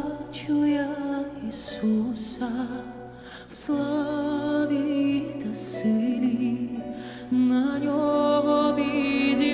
бачу я Ісуса в славі та силі на нього біді.